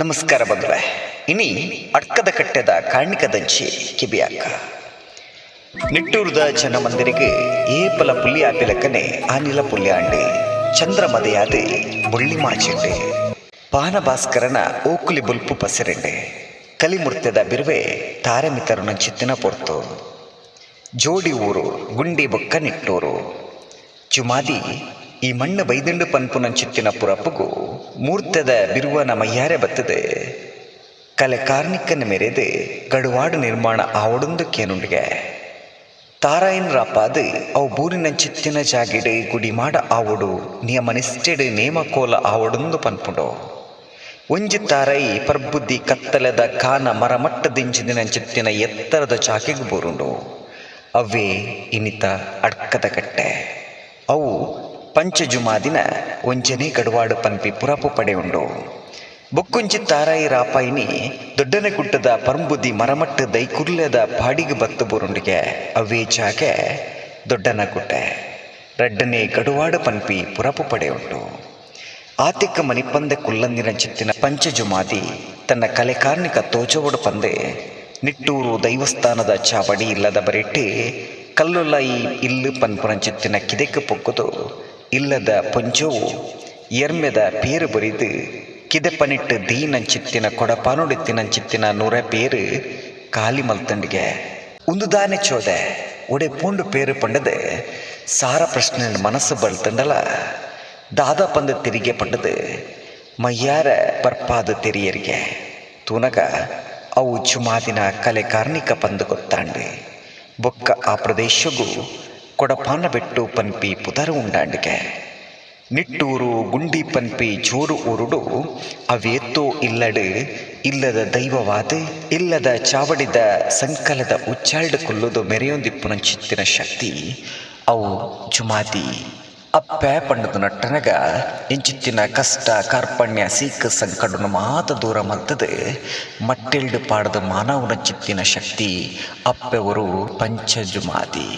ನಮಸ್ಕಾರ ಬಂದ್ರೆ ಇನಿ ಅಡ್ಕದ ಕಟ್ಟೆದ ಕಾಣಿಕದಂಚಿ ಕಿಬಿಯಾಕ ನಿಟ್ಟೂರದ ಜನಮಂದಿರಿಗೆ ಏಪಲ ಪುಲಿ ಆಪಿಲಕ್ಕನೆ ಆನಿಲ ಪುಲ್ಯಾಂಡೆ, ಚಂದ್ರಮದೆಯಾದೆ ಬುಳ್ಳಿ ಮಾಚಿಂಡೆ ಪಾನಭಾಸ್ಕರನ ಓಕುಲಿ ಬುಲ್ಪು ಪಸಿರೆಂಡೆ ಕಲಿಮುರ್ತ್ಯದ ಬಿರುವೆ ತಾರಮಿತರನ ಚಿತ್ತಿನ ಪೊರ್ತು. ಜೋಡಿ ಊರು ಗುಂಡಿ ಬೊಕ್ಕ ನಿಟ್ಟೂರು. ಚುಮಾದಿ ಈ ಮಣ್ಣು ಬೈದಂಡು ಪನ್ಪುನಂಚಿತ್ತಿನ ಪುರಪ್ಪುಗು ಮೂರ್ತದ ಬಿರುವ ನಮಯ್ಯಾರೆ ಬತ್ತದೆ. ಕಲೆ ಕಾರ್ಣಿಕನ ಮೆರೆದು ಗಡುವಾಡು ನಿರ್ಮಾಣ ಆವಡೊಂದು ಕೇನುಂಡಿಗೆ. ತಾರಾಯನ್ ರಾಪಾದು ಅವು ಬೂರಿನ ಚಿತ್ತಿನ ಜಾಗಿಡೆ ಗುಡಿ ಮಾಡ ಆವಡು, ನಿಯಮನಿಷ್ಠೆಡು ನೇಮಕೋಲ ಆವಡೊಂದು ಪನ್ಪುಡೋ. ಒಂಜಿ ತಾರೈ ಪರ್ಬುದ್ದಿ ಕತ್ತಲೆದ ಕಾನ ಮರಮಟ್ಟದಿಂಚಿದಿನ ಚಿತ್ತಿನ ಎತ್ತರದ ಚಾಕಿಗೆ ಬೋರುಂಡು. ಅವೇ ಇನಿತ ಅಡ್ಕದ ಕಟ್ಟೆ. ಅವು ಪಂಚಜುಮಾದಿನ ಒಂಜನೆ ಗಡವಾಡ ಪನ್ಪಿ ಪುರಪು ಉಂಡು ಬೊಕ್ಕೊಂಜಿ ತಾರಾಯಿ ರಾಪಾಯಿನಿ ದೊಡ್ಡನೆ ಕುಟ್ಟದ ಪರಂಬುದಿ ಮರಮಟ್ಟ ದೈಕುರ್ಲೆದ ಪಾಡಿಗೆ ಬತ್ತು ಬುರುಂಡಿಗೆ ಅವೇ ದೊಡ್ಡನ ಕುಟ್ಟೆ ರಡ್ಡನೆ ಗಡುವಾಡ ಪನ್ಪಿ ಪುರಪು ಪಡೆಯುಂಡು. ಆತಿಕ್ಕ ಮನಿಪಂದೆ ಕುಲ್ಲಂದಿನ ಚಿತ್ತಿನ ಪಂಚಜುಮಾದಿ ತನ್ನ ಕಲೆ ಕಾರ್ಣಿಕ ತೋಚವಡು ಪಂದೆ ನಿಟ್ಟೂರು ದೈವಸ್ಥಾನದ ಚಾವಡಿ ಇಲ್ಲದ ಬರಿಟ್ಟಿ ಕಲ್ಲುಲ್ಲ ಈ ಇಲ್ಲು ಪನ್ಪುನ ಚಿತ್ತಿನ ಕಿದೆಕ್ಕೆ ಪೊಕ್ಕುದು ಇಲ್ಲದ ಪೊಂಚೋವು ಎರ್ಮೆದ ಪೇರು ಬರಿದು ಕಿದೆಪನಿಟ್ಟು ದೀನಂಚಿತ್ತಿನ ಕೊಡಪಾನುಡಿತ್ತಿನಂಚಿತ್ತಿನ ನೂರ ಪೇರು ಕಾಲಿ ಮಲ್ತಂಡಿಗೆ. ಒಂದು ದಾನೆ ಚೋದೆ, ಒಡೆ ಪೂಂಡು ಪೇರು ಪಂಡದೆ, ಸಾರ ಪ್ರಶ್ನೆ ಮನಸ್ಸು ಬಲ್ತಂಡಲ ದಾದ ಪಂದ ತಿರಿಗೆ ಪಂಡದು ಮಯ್ಯಾರ ಬರ್ಪಾದ ತೆರಿಯರಿಗೆ. ತೂನಗ ಅವು ಚುಮಾದಿನ ಕಲೆ ಕಾರ್ಣಿಕ ಪಂದು ಗೊತ್ತಾಂಡೆ. ಬೊಕ್ಕ ಆ ಪ್ರದೇಶಗೂ ಕೊಡಪಾನ ಬೆಟ್ಟು ಪನ್ಪಿ ಪುದರ ಉಂಡಾಂಡಿಗೆ. ನಿಟ್ಟೂರು ಗುಂಡಿ ಪನ್ಪಿ ಜೋರು ಉರುಡು ಅವೇತ್ತೋ ಇಲ್ಲಡು, ಇಲ್ಲದ ದೈವವಾದ, ಇಲ್ಲದ ಚಾವಡಿದ ಸಂಕಲದ ಉಚ್ಚಾಲ್ಡು ಕೊಲ್ಲುದು ಮೆರೆಯೊಂದಿಪ್ಪುನ ಚಿತ್ತಿನ ಶಕ್ತಿ, ಅವು ಜುಮಾದಿ ಅಪ್ಪೆ ಪಂಡದು ನಟ್ಟನಗ, ಇಂಚಿತ್ತಿನ ಕಷ್ಟ ಕಾರ್ಪಣ್ಯ ಸೀಕ ಸಂಕಟನು ಮಾತ ದೂರ ಮಲ್ತದು ಮಟ್ಟೆಲ್ಡು ಪಾಡದ ಮಾನವನ ಚಿತ್ತಿನ ಶಕ್ತಿ ಅಪ್ಪೆವರು ಪಂಚಜುಮಾದಿ